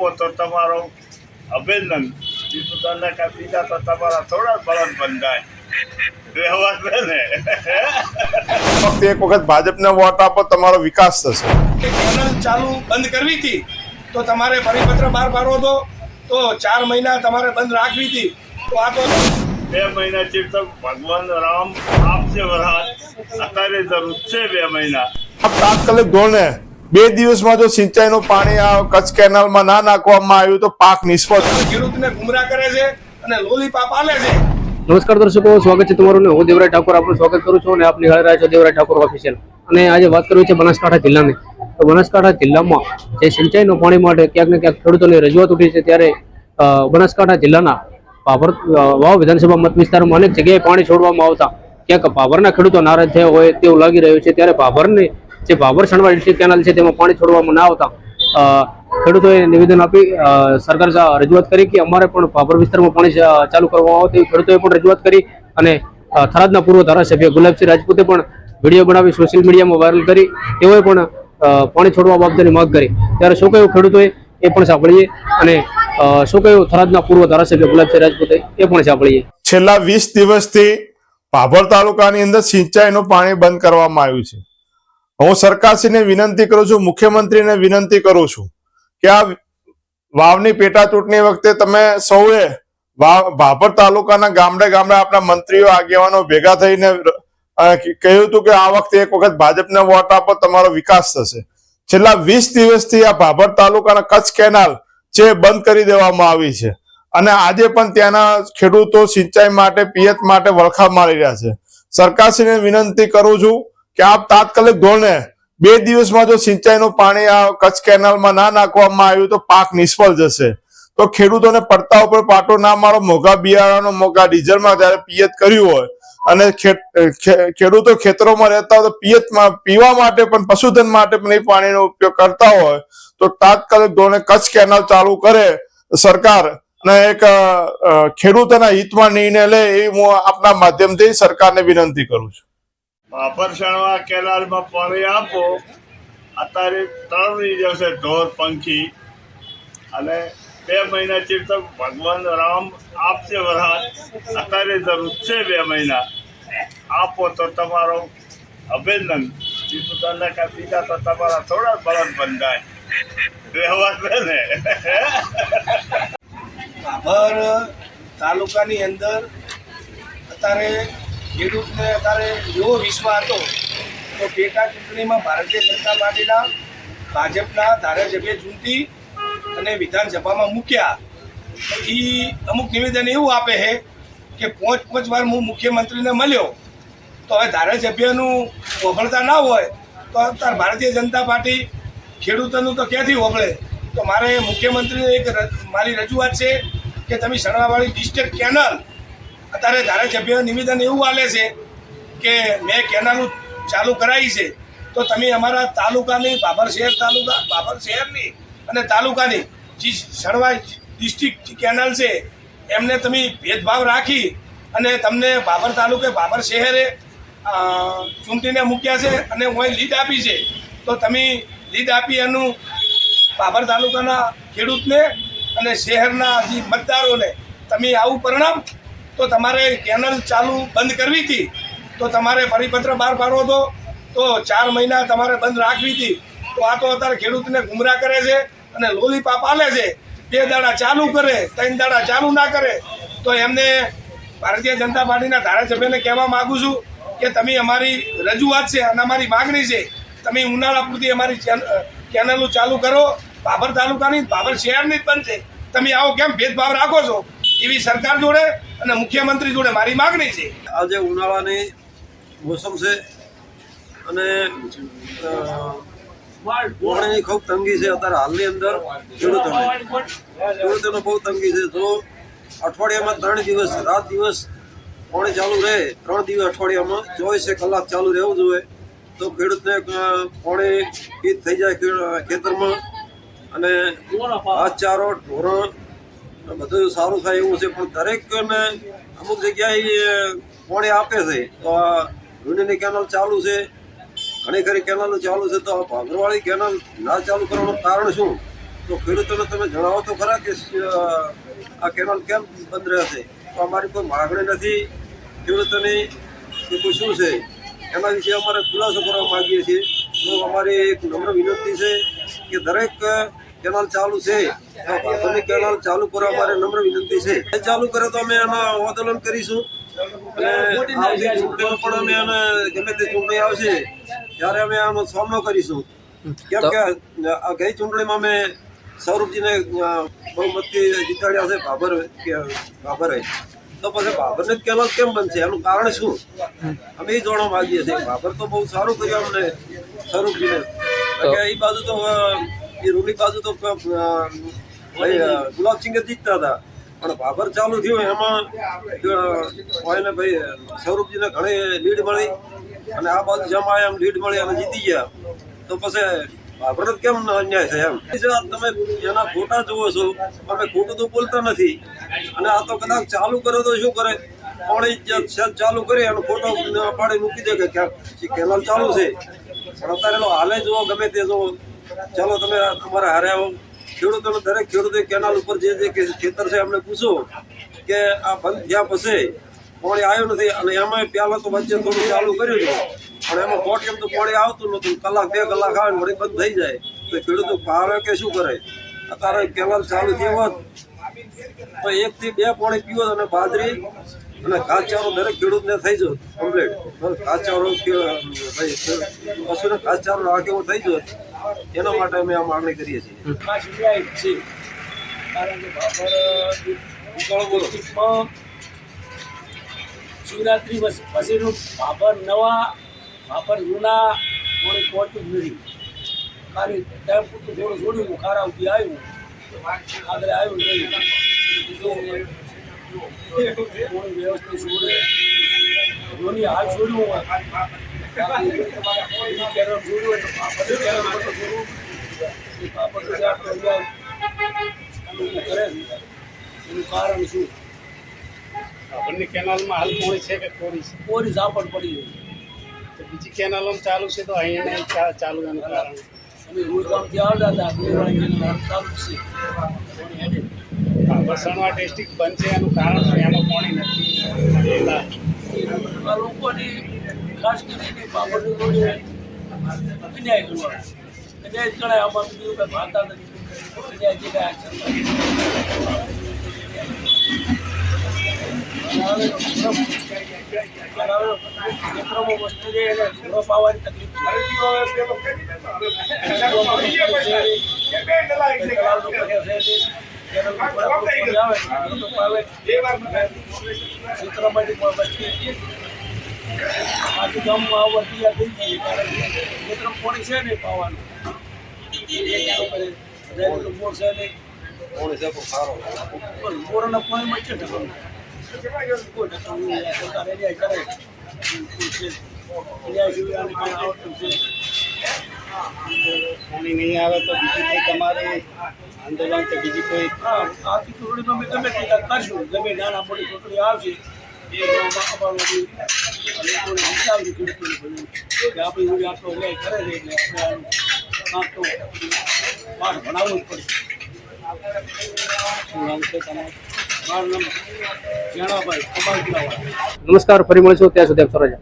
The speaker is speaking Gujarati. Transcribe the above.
આપો તો તમારો અભિનંદન. બીજું તમને કાંઈ બીજા તો તમારા થોડા બળદ બંધાય. વ્યવહાર દે ને? ફક્ત એક વખત ભાજપને વોટ આપો તમારો વિકાસ થશે. ચેનલ ચાલુ બંધ કરવી હતી તો તમારે પરિપત્ર બહાર પાડવો હતો તો ચાર મહિના તમારે બંધ રાખવી હતી. તો આ તો બે મહિના ચીફ ભગવાન રામ આપશે વરાત અત્યારે જરૂર છે બે મહિના. આ તાત્કાલિક ધોરણે બે દિવસમાં જો સિંચાઈનું પાણી આ કચ્છ કેનાલમાં ના નાખવામાં આવ્યું તો પાક નિષ્ફળ. ખેડૂતને ગુમરા કરે છે અને લોલીપાપ આલે છે. નમસ્કાર દર્શકો સ્વાગત છે તમારું હું દેવરાય ઠાકોર આપનું સ્વાગત કરું છું અને આપ નિહાળી રહ્યા છો દેવરાય ઠાકોર ઓફિશિયલ અને આજે વાત કરવી છે બનાસકાંઠા જિલ્લાની. તો બનાસકાંઠા જિલ્લામાં જે સિંચાઈનું પાણી માટે ક્યાંક ને ક્યાંક ખેડૂતોની રજૂઆત ઉઠી છે ત્યારે બનાસકાંઠા જિલ્લાના પાભર વાવ વિધાનસભા મત વિસ્તારમાં અનેક જગ્યાએ પાણી છોડવામાં આવતા. ક્યાંક ભાભરના ખેડૂતો નારાજ થયા હોય તેવું લાગી રહ્યું છે ત્યારે ભાભરની જે છણવા ડિસ્ટ્રિક્ટ કેનાલ છે તેમાં પાણી છોડવામાં ના આવતા ખેડૂતોએ નિવેદન આપી સરકાર રજૂઆત કરી કે અમારે પણ ભાભર વિસ્તારમાં પાણી ચાલુ કરવામાં આવે તેવી ખેડૂતોએ પણ રજૂઆત કરી અને થરાદના પૂર્વ ધારાસભ્ય ગુલાબસિંહ રાજપૂતે પણ વીડિયો બનાવી સોશિયલ મીડિયામાં વાયરલ કરી, તેઓએ પણ પાણી છોડવા બાબતની માંગ કરી. ત્યારે શું કહ્યું ખેડૂતોએ? એ પણ સાંભળીએ અને શું કહ્યું થરાદના પૂર્વ ધારાસભ્ય ગુલાબસિંહ રાજપૂતે? એ પણ સાંભળીએ. છેલ્લા વીસ દિવસથી ભાભર તાલુકાની અંદર સિંચાઈનું પાણી બંધ કરવામાં આવ્યું છે. હું સરકારશ્રીને વિનંતી કરું છું, મુખ્યમંત્રીને વિનંતી કરું છું કે આ વાવની પેટા ચૂંટણી વખતે તમે સૌએ ભાભર તાલુકાના ગામડે ગામડે આપણા મંત્રીઓ, આગેવાનો ભેગા થઈને કહ્યું હતું કે આ વખતે એક વખત ભાજપને વોટ આપો, તમારો વિકાસ થશે. છેલ્લા વીસ દિવસથી આ ભાભર તાલુકાના કચ્છ કેનાલ જે બંધ કરી દેવામાં આવી છે. અને આજે પણ ત્યાંના ખેડૂતો સિંચાઈ માટે, પિયત માટે વળખા મારી રહ્યા છે. સરકારશ્રીને વિનંતી કરું છું કે આપ તાત્કાલિક ધોરણે બે દિવસમાં જો સિંચાઈનું પાણી આ કચ્છ કેનાલમાં ના નાખવામાં આવ્યું તો પાક નિષ્ફળ જશે. તો ખેડૂતોને પડતા ઉપર પાટો ના મારો, મોંઘા બિયારણો મોંઘા ડીઝલમાં જયારે પિયત કર્યું હોય અને ખેડૂતો ખેતરોમાં રહેતા હોય તો પિયતમાં, પીવા માટે પણ, પશુધન માટે પણ એ પાણીનો ઉપયોગ કરતા હોય તો તાત્કાલિક ધોરણે કચ્છ કેનાલ ચાલુ કરે સરકાર અને એક ખેડૂતોના હિતમાં નિર્ણય લે એવી હું આપના માધ્યમથી સરકારને વિનંતી કરું છું. વાપર સણવા કેનાલમાં પાણી આપો. અત્યારે ત્રણ જશે ઢોર, પંખી. અને બે મહિના ચીર તો ભગવાન રામ આપશે વરસાદ અત્યારે જરૂર છે બે મહિના. આપો તો તમારો અભિનંદન. બીજું કાંઈ બીજા તો તમારા થોડા બળદ બંધાય. વ્યવહાર છે ને? ભાભર તાલુકાની અંદર અત્યારે ખેડૂતને અત્યારે એવો વિશ્વાસ હતો તો પેટા ચૂંટણીમાં ભારતીય જનતા પાર્ટીના ભાજપના ધારાસભ્ય ચૂંટી અને વિધાનસભામાં મૂક્યા. એ અમુક નિવેદન એવું આપે છે કે પાંચ પાંચ વાર હું મુખ્યમંત્રીને મળ્યો, તો હવે ધારાસભ્યનું વફળતા ના હોય, તો અત્યારે ભારતીય જનતા પાર્ટી ખેડૂતોનું તો ક્યાંથી વફળે તો મારે મુખ્યમંત્રીને એક મારી રજૂઆત છે કે તમે શણવાવાળી ડિસ્ટ્રિક્ટ કેનલ અત્યારે ધારાસભ્ય નિવેદન એવું આલે છે કે મેં કેનાલ ચાલુ કરાવી છે, તો તમે અમારા તાલુકાની, બાબર શહેર તાલુકા, બાબર શહેરની અને તાલુકાની જે સણવા ડિસ્ટ્રિક્ટ કેનાલ છે, એમને તમે ભેદભાવ રાખી અને તમને બાબર તાલુકે, બાબર શહેરે ચૂંટીને મૂક્યા છે અને હું લીડ આપી છે, તો તમે લીડ આપી એનું બાબર તાલુકાના ખેડૂતને અને શહેરના જે મતદારોને તમે આવું પરિણામ તો તમારે કેનલ ચાલુ બંધ કરવી હતી. તો તમારે પરિપત્ર બહાર પાડવો હતો. તો ચાર મહિના તમારે બંધ રાખવી હતી. તો આ તો અત્યારે ખેડૂતને ગુમરા કરે છે અને લોલીપાપ આલે છે. બે દાડા ચાલુ કરે ત્રણ દાડા ચાલુ ના કરે. તો એમને ભારતીય જનતા પાર્ટીના ધારાસભ્યને કહેવા માગું છું કે તમે અમારી રજૂઆત છે અને અમારી માગણી છે તમે ઉનાળા પૂરતી અમારી ચેન- અ, ચાલુ કરો. બાબર તાલુકાની બાબર શહેરની જ બનશે. તમે આવો કેમ ભેદભાવ રાખો છો? એવી સરકાર જોડે અને મુખ્યમંત્રી જોડે મારી માગણી છે. આજે ઉનાળાની મોસમ છે અને પાણીની ખૂબ તંગી છે અત્યારે હાલની અંદર. ખેડૂતોને ખેડૂતોને બહુ તંગી છે. જો અઠવાડિયામાં ત્રણ દિવસ રાત દિવસ પાણી ચાલુ રહે ત્રણ દિવસ અઠવાડિયામાં ચોવીસે કલાક ચાલુ રહેવું જોઈએ. તો ખેડૂતને પાણી પીત થઈ જાય ખેતરમાં. અને ઘાસચારો ઢોરણ બધું સારું થાય એવું છે પણ દરેકને અમુક જગ્યાએ અ, આપે છે. તો આ રૂનીની કેનાલ ચાલુ છે. ઘણી ખરી કેનાલો ચાલુ છે તો આ ભાગરવાળી કેનાલ ના ચાલુ કરવાનું કારણ શું? તો ખેડૂતોને તમે જણાવો તો ખરા કે આ કેનાલ કેમ બંધ રહેશે તો અમારી કોઈ માગણી નથી. ખેડૂતોની કે કોઈ શું છે? એના વિશે અમારે ખુલાસો કરવા માગીએ છીએ. તો અમારી એક નમ્ર વિનંતી છે કે દરેક કેનાલ ચાલુ છે. તો કેનાલ ચાલુ કરવા અમારે નમ્ર વિનંતી છે. એ ચાલુ કરે તો અમે એમાં આંદોલન કરીશું. અને ચૂંટણીઓ ચૂંટણીમાં પણ અમે એને ગમે તે ચૂંટણી આવશે ત્યારે અમે આનો સામનો કરીશું. કેમ કે ગઈ ચૂંટણીમાં અમે સૌરભજીને અ, બહુમતથી જીતાડ્યા છે બાબર બાબરે તો પછી બાબરને કેનાલ કેમ બનશે? એનું કારણ શું? અમે એ જાણવા માંગીએ છીએ. બાબર તો બહુ સારું કર્યું અમને સ્વરૂપજીને એ બાજુ તો એ રૂની બાજુ તો ગુલાબસિંહ જીતતા હતા. પણ બાબર ચાલુ થયું એમાં એને ભાઈ સ્વરૂપજીને ઘણી લીડ મળી અને આ બાજુ જમા એમ લીડ મળી અને જીતી ગયા. તો પછી બાબરને કેમ અન્યાય છે એમ? તમે એના ફોટા જુઓ છો. અમે ખોટું તો બોલતા નથી. અને આ તો કદાચ ચાલુ કરે તો શું કરે? પણ ચાલુ કરી અને ફોટો પાડી મૂકી દે કે કેનાલ ચાલુ છે. પણ અત્યારે હાલે જુઓ, ગમે તે જુઓ. ચાલો તમે તમારા હારે આવો. ખેડૂતોને દરેક ખેડૂતે કેનાલ ઉપર જે જે ખેતર છે એમને પૂછો કે આ બંધ થયા પછી પાણી આવ્યું નથી અને એમાં પહેલાં તો વચ્ચે થોડું ચાલુ કર્યું હતું પણ એમાં કોટ એમ તો પાણી આવતું નહોતું. કલાક બે કલાક આવે વળી બંધ થઈ જાય. તો ખેડૂતો ભાવે કે શું કરે? અત્યારે કેનાલ ચાલુ થયો હોત તો એકથી બે પાણી પીવો અને બાજરી અને ઘાસચારો દરેક ખેડૂતને થઈ જતો. કમ્પ્લીટ. ઘાસચારો પશુને ઘાસચારો રાખે એવું થઈ જત. એના માટે અમે આ માંગણી કરીએ છીએ. ખાસ ન્યાય છે. કારણ કે ડિસ્ટ્રિક્ટમાં શિવરાત્રી પછીનું બાબર નવા બાબર જૂના કોઈ પહોંચ્યું જ નથી. ખાલી ટાઈમ પૂરતું થોડું છોડ્યું ખારા ઉઠી આવ્યું. આગળ આવ્યું નહીં. થોડી વ્યવસ્થિત છોડે ધોની હાલ છોડ્યું કારણ શું આપણને કેનાલમાં હાલ પોણી છે કે કોળી છે? કોરી ઝાપટ પડી ગઈ. તો બીજી કેનાલો ચાલુ છે તો અહીંયા ચાલુ એનું કારણ. અમે આવતા હતા કેનાલ ચાલુ છે. વસણવા ડિસ્ટ્રિક્ટ બંધ છે એનું કારણ શું એમાં પાણી નથી. લોકોની ખાસ કરીને બાબતની અન્યાય કરવાનો અન્યાય ગણાય આમાં બીજું કંઈ માનતા નથી. અન્યાય જે કાંઈ ખેતરોમાં વસ્તુ છે એને ઘોડો પાવાની તકલીફ છે. આજુ ગામમાં આવવા તૈયાર થઈ ગઈ કારણ કે પાણી છે નહીં પાવાનું. છે નહીં પાણી છે પણ સારો પણ બોરના પાણીમાં છે કોઈ સરકાર એરિયા કરે. એરિયા સિવાય આને કંઈ છે. પાણી નહીં આવે તો બીજી કોઈ તમારે આંદોલન કે બીજી કોઈ આથી ચૂંટણીમાં અમે ગમે તે કરશું. ગમે નાના મોટી ચૂંટણી આવશે એ અમારું લોકોને આપણી જોડે આટલો કરે છે એટલે આપણે આનું કાંક તો પાઠ ભણાવવું જ પડશે નમસ્કાર, ફરી મળીશું ત્યાં સુધી આપ સ્વરાજ